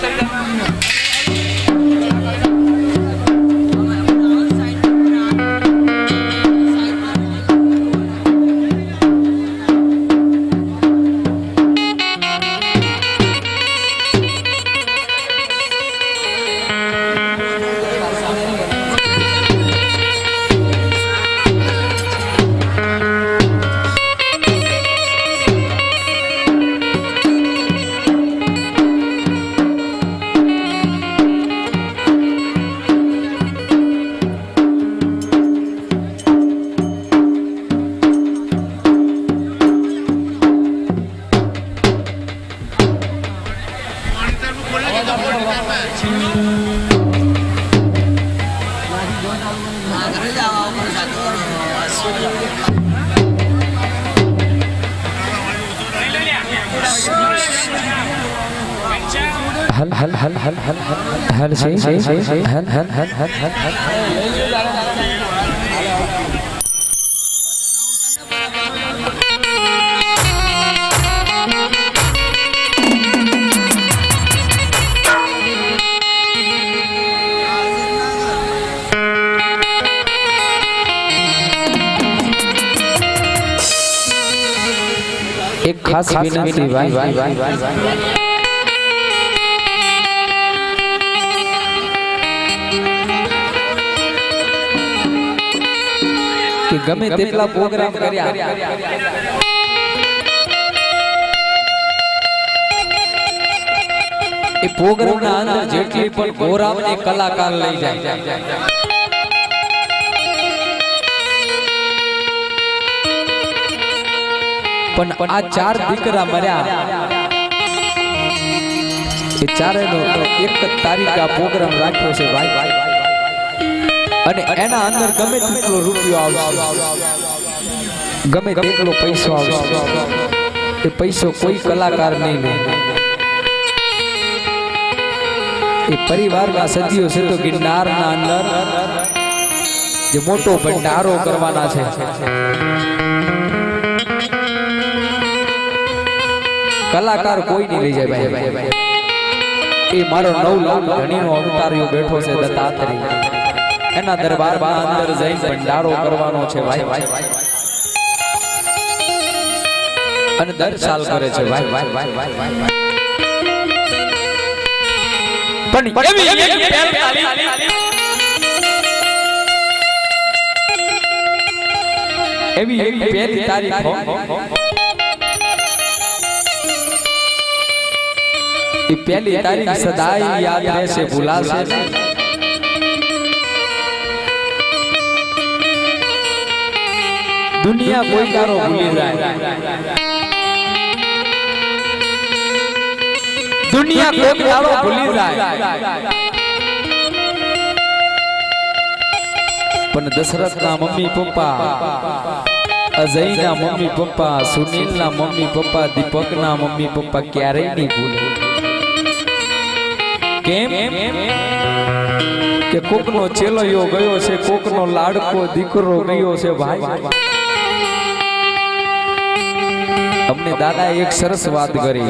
હલ હલ હલ હલ હલ હલ હલ છે છે છે હલ હલ હલ હલ હલ ખાસ વિનંતી ભાઈ કે ગમે તેટલા પ્રોગ્રામ કર્યા. એ પ્રોગ્રામ ના અંદર જેટલી પણ ગોરામ ને કલાકાર લઈ જાય. પણ આ ચાર દીકરા મર્યા. એ ચારે નો એક તારીખ આ પ્રોગ્રામ રાખ્યો છે ભાઈ. અને એના અંદર ગમે તેટલો રૂપિયો આવશે. ગમે તેટલો પૈસો આવશે. એ પૈસો કોઈ કલાકાર નહીં લે. એ પરિવારના સદીઓ છે તો ગિરનારના અંદર જે મોટો ભંડારો કરવાના છે. કલાકાર કોઈ નહીં લઈ જાય ભાઈ. એ મારો નવ લાખ ધણીનો અવતાર્યો બેઠો છે દત્તાત્રેય. એના દરબારમાં અંદર જઈને ભંડારો કરવાનો છે ભાઈ. અને દર સાલ કરે છે ભાઈ. પણ એવી એક ભાઈ તાલી- એવી એવી પહેલી તારીખ હો. એ પહેલી તારીખ સદાય યાદ રહેશે ભૂલાશે નહીં. દુનિયા કોઈ કારો ભૂલી જાય દુનિયા કોઈ કારો ભૂલી જાય પણ દશરથના mummy papa અજયના mummy papa સુનિલના mummy papa દીપકના mummy papa ક્યારેય નહીં ભૂલે કેમ? કે કોકનો ચેલયો ગયો છે, કોકનો લાડકો દીકરો ગયો છે, ભાઈ. અમને દાદા એક સરસ વાત કરી.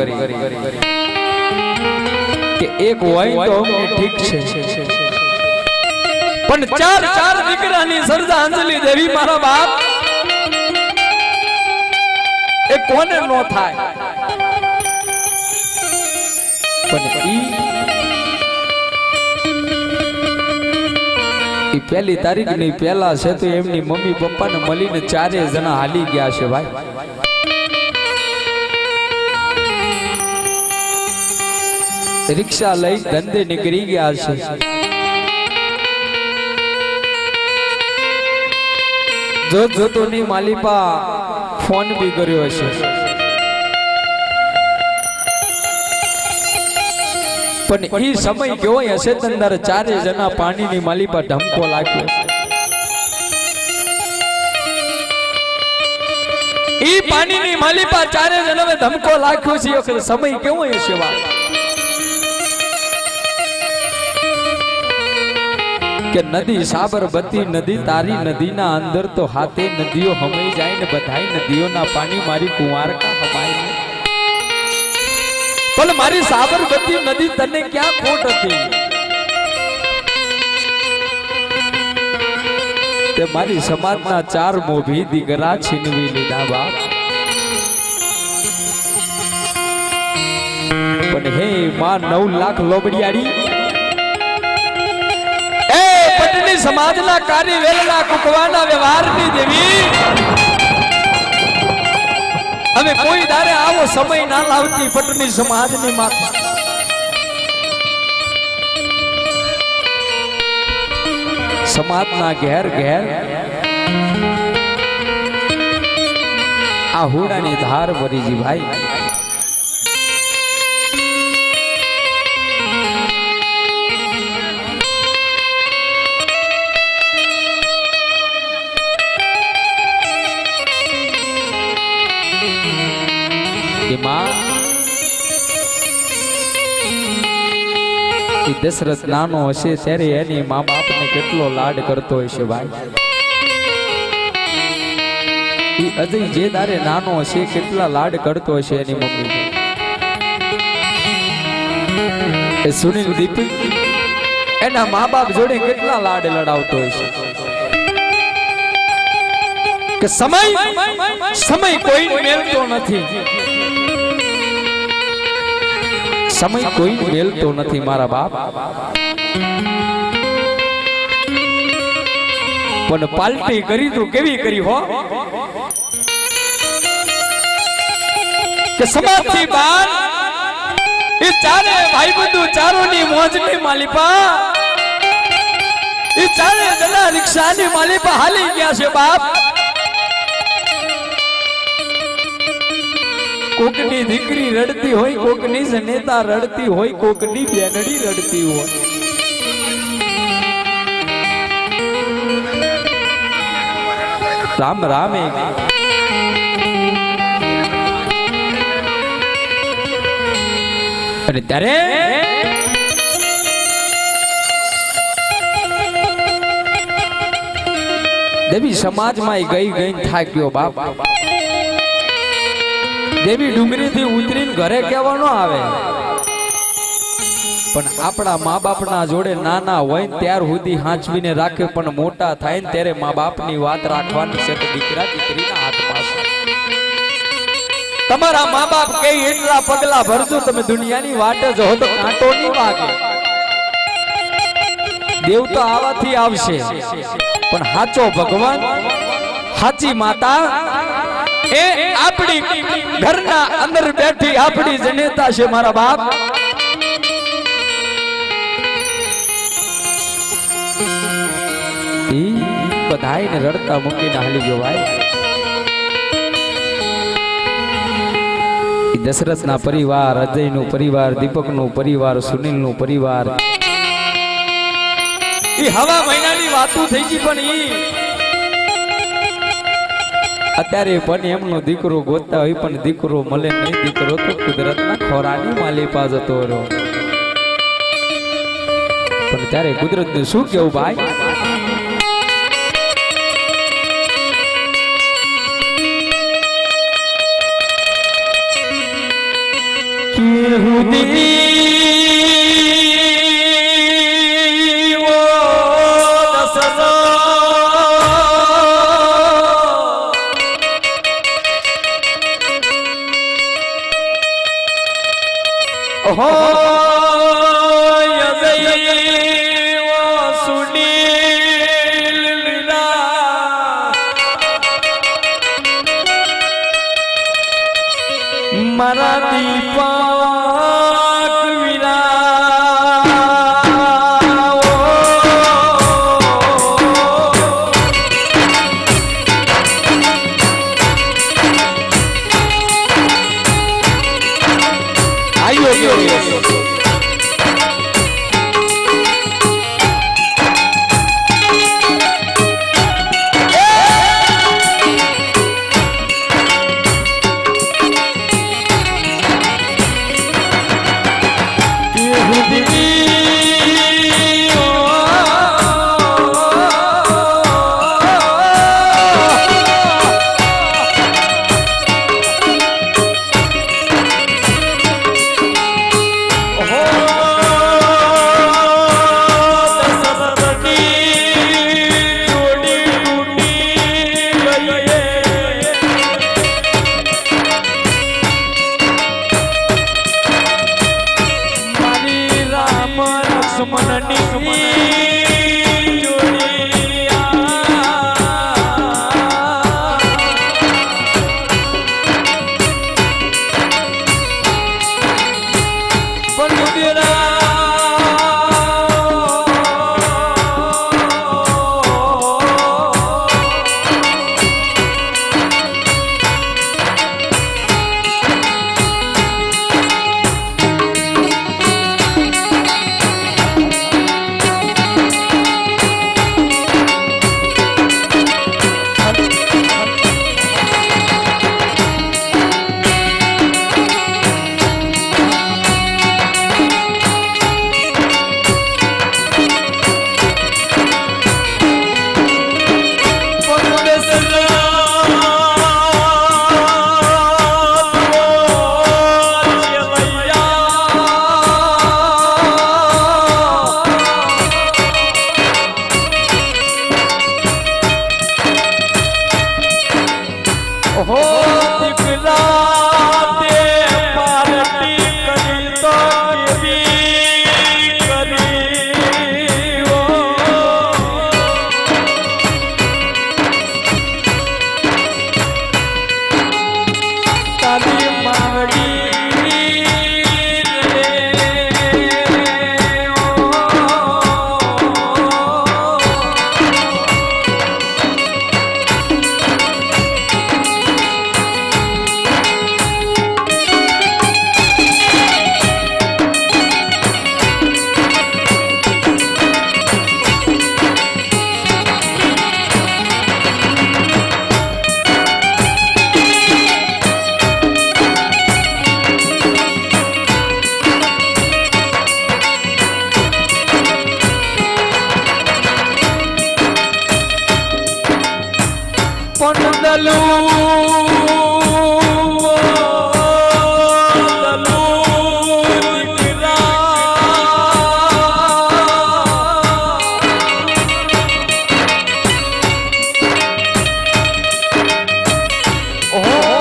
કે એક હોય તો ઠીક છે. પણ ચાર ચાર દીકરાની શ્રદ્ધાંજલિ દેવી મારા બાપ. એ કોને નો થાય? પણ ઈ ઈ પહેલી તારીખની પહેલા છે તો એમની મમ્મી પપ્પા ને મળીને ચારે જણા હાલી ગયા છે ભાઈ. રિક્ષા લઈ ધંધે નીકળી ગયા છે. જોતો ની માલિપા ફોન બી કર્યો હશે પણ એ સમય કેવો હશે તંદર ચારે જણા પાણીની માલિપા ધમકો લાગ્યો ઈ પાણીની માલિપા ચારે જણાને ધમકો લાગ્યો છે. વખતે સમય કેવો હશે વા કે નદી સાબરમતી નદી તારી નદીના અંદર તો હાથે નદીઓ હમાઈ જાય ને બધાય નદીઓના પાણી મારી કુંવારકા હમાય. પણ મારી સાબરમતી નદી તને ક્યાં ખોટ હતી? તે મારી સમાજના ચાર મોભી દીકરા છીનવી લીધા બાપ. પણ હે માં, નવ લાખ લોબડિયારી એ સમાજના કાર્ય વેલના કુકવાના વ્યવહારની દેવી. હવે કોઈ દારે આવો સમય ના લાવતી પટની સમાજની માતા સમાજના ઘેર ઘેર આ હુડાની ધાર ભરીજી ભાઈ. કે માં દશરથ નાનો હશે ત્યારે એની મા બાપને કેટલો લાડ કરતો હશે ભાઈ? અજય જે તારે નાનો હશે કેટલા લાડ કરતો હશે એની મમ્મી એ સુનિલ દીપી, એના મા બાપ જોડે કેટલા લાડ લડાવતો હશે? કે સમય સમય કોઈ મેળતો નથી. સમય કોઈ મેલતો નથી મારા બાપ. પણ પાલટી કરી તું કેવી કરી હો? કે સમાજથી બાર, એ ચારે ભાઈ બંધુ ચારોની મોજની માલિપા, એ ચારે રિક્ષાની માલિપા હાલી ગયા છે બાપ. કોકની દીકરી રડતી હોય, કોકની જનેતા રડતી હોય, કોકની બેનડી રડતી હોય. રામ રામ એક. અને ત્યારે? દેવી સમાજમાં ગઈ ગઈ થાક્યો બાપ. દેવી ડુંગરીથી ઉતરીને ઘરે કહેવાનો આવે. પણ આપણા મા બાપના જોડે નાના હોય ત્યાર સુધી હાંચવીને રાખે, પણ મોટા થાય ને ત્યારે મા બાપની વાત રાખવાની છે કે દીકરા, દીકરીના હાથમાં છે તમારા મા બાપ કઈ એટલા પગલા ભરજો, તમે દુનિયાની વાટે જો તો કાંટો નહીં વાગે. દેવ તો આવાથી આવશે. પણ હાચો ભગવાન, હાચી માતા એ આપણી ઘરના અંદર બેઠી આપણી જનેતા છે મારા બાપ. ઈ બધાયને રડતા મૂકીને હાલી ઈ દશરથના પરિવાર, અજયનું પરિવાર, દીપકનું પરિવાર, સુનિલનું પરિવાર. એ હવા મહિનાની વાતો થઈ ગઈ પણ ઈ અત્યારે પણ એમનો દીકરો ગોતતા હોય પણ દીકરો મળે નહીં. દીકરો તો કુદરતના ખોરાની માલિપા જતો રહ્યો. પણ ત્યારે કુદરતનું શું કેવું ભાઈ? હું દીવો હોય ગમે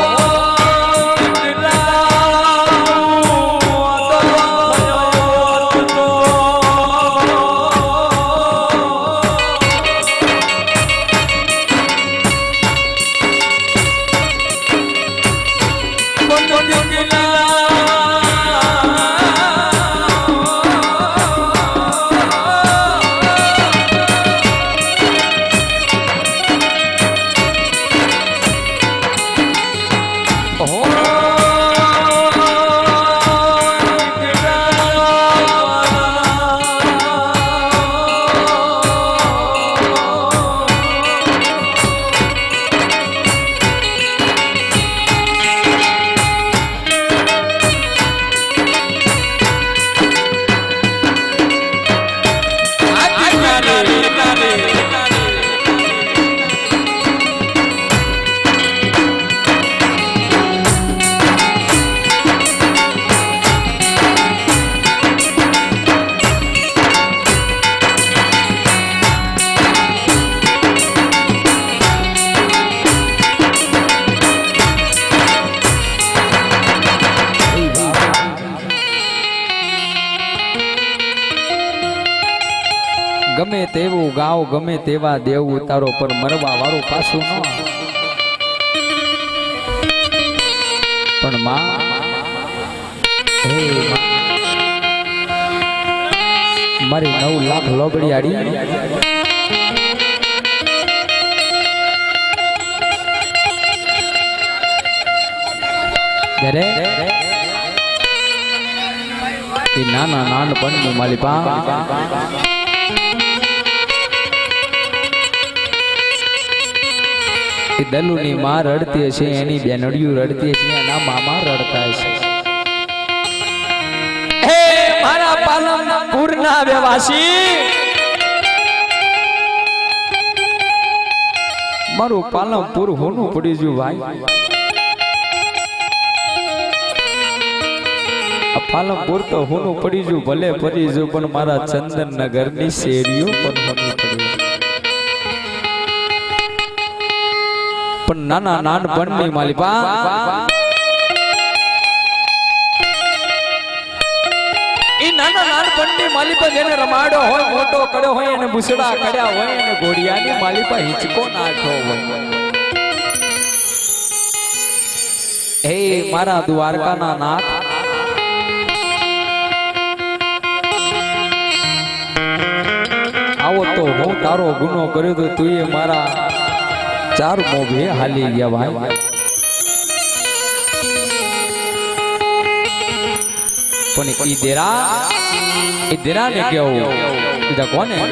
ગમે તેવા દેવ ઉતારો પર મરવા વાળો પાછું ન પણ માં મારી નવ લાખ લોબડિયાડી ઘરે? એ નાના નાનપણનું માલી દલુની માં રડતી હશે, એની બેનડિયું રડતી હશે, એના મામા રડતા હશે. હે મારા પાલનપુરના વ્યવાસી! મારું પાલનપુર હોનું પડી ગયું ભાઈ. પાલમપુર તો હોનું પડી ગયું, ભલે પડી ગયું, પણ મારા ચંદન નગરની શેરીઓ પણ હોનું પડી પણ નાના નાનપણની માલિપા નાના માલિપા આવો તો હું તારો ગુનો કર્યો તો તું એ મારા ચાર મોભે હાલી ગયા ભાઈ પણ ઈ દેરા એ દેરા ને કેવું બીજા કોને હો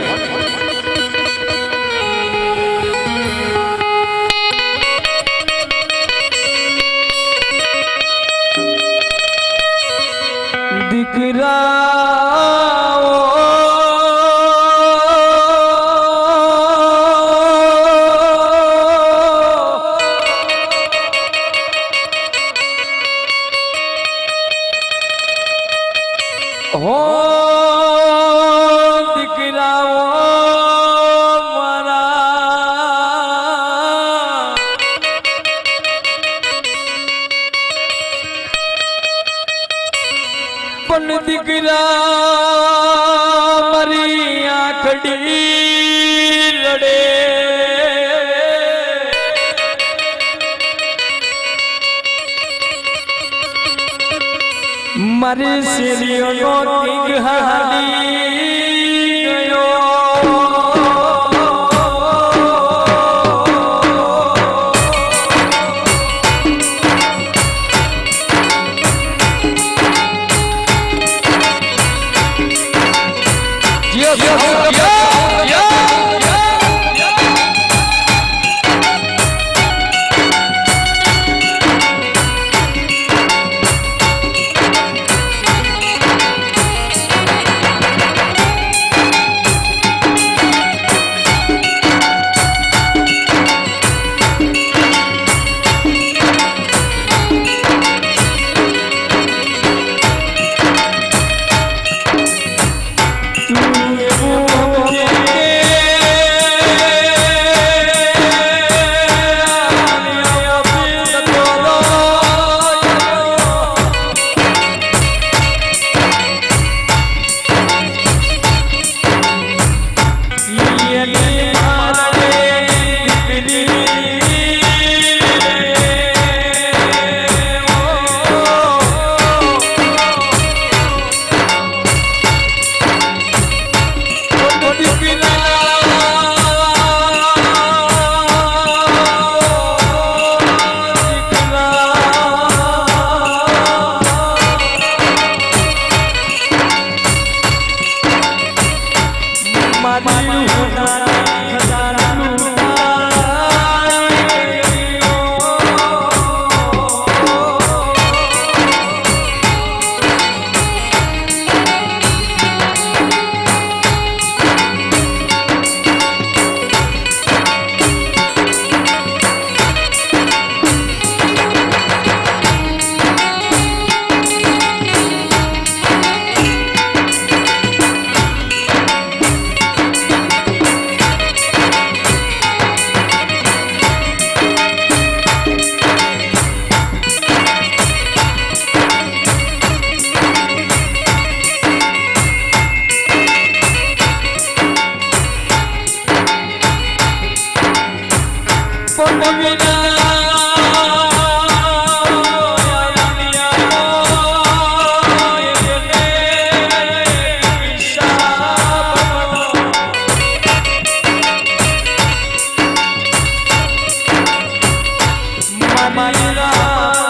আল্লাহ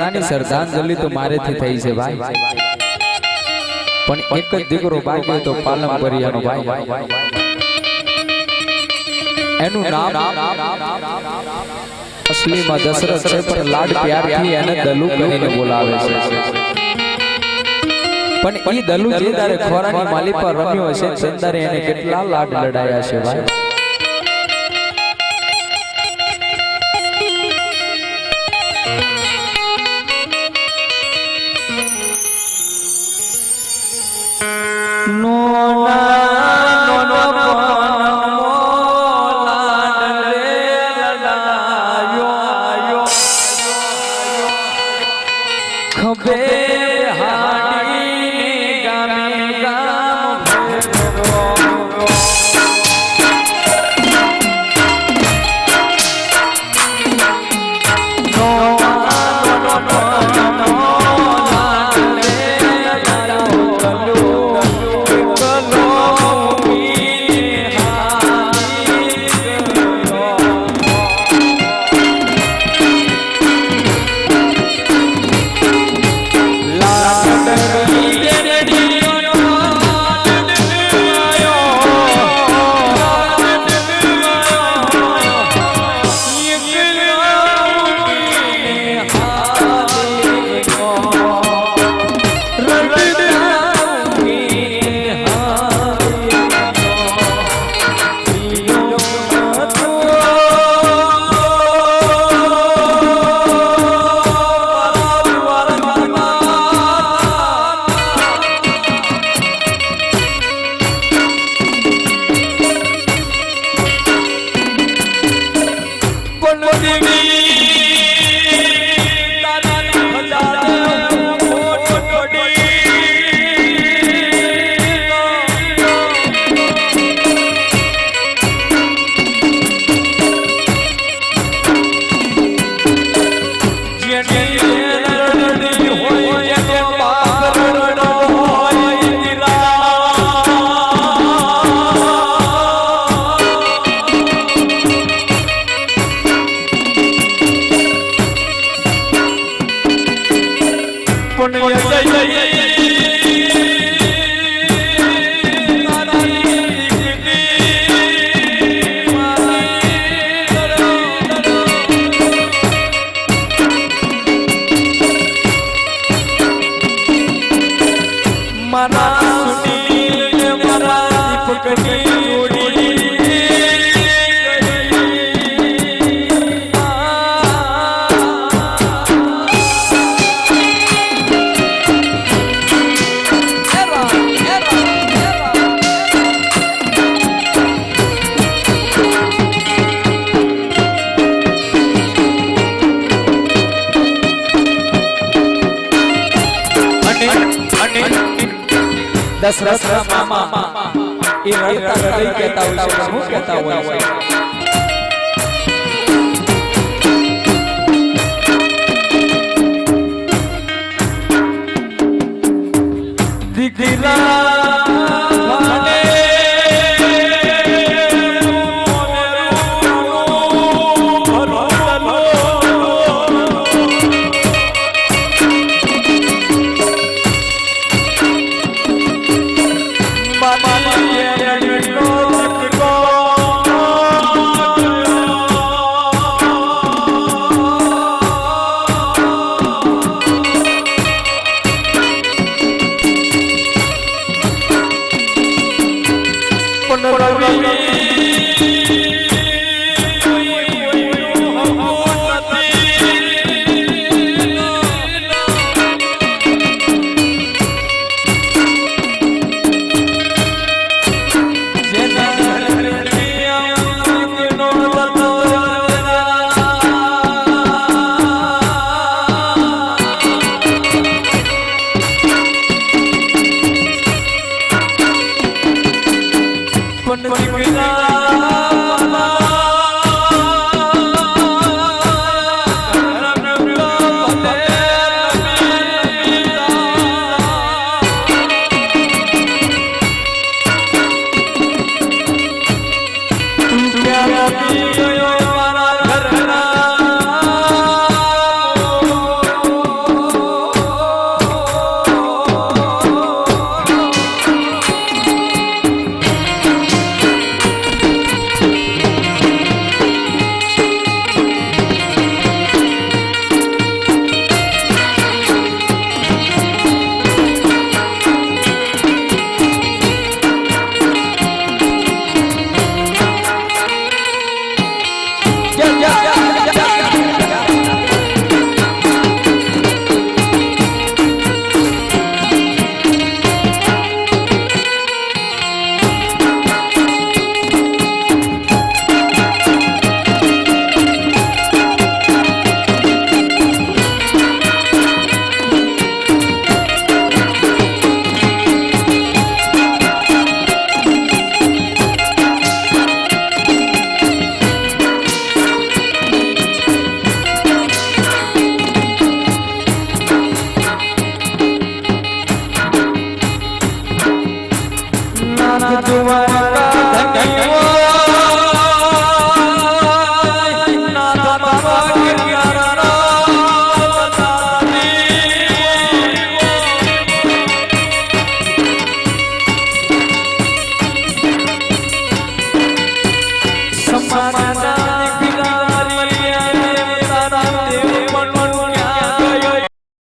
દીકરાની શ્રદ્ધાંજલિ તો મારેથી થઈ છે ભાઈ. પણ એક જ દીકરો બાકી તો પાલમ ભાઈ. એનું નામ અસલીમાં દશરથ છે, પણ લાડ પ્યારથી એને દલુ કરીને બોલાવે છે. પણ એ દલુ જે તારે ખોરાની માલી પર રમ્યો હશે ચંદરે એને કેટલા લાડ લડાયા છે ભાઈ. દશરથ મામા એ રડતા હૃદય કહેતા હોય છે? શું કહેતા હોય છે? દીકરી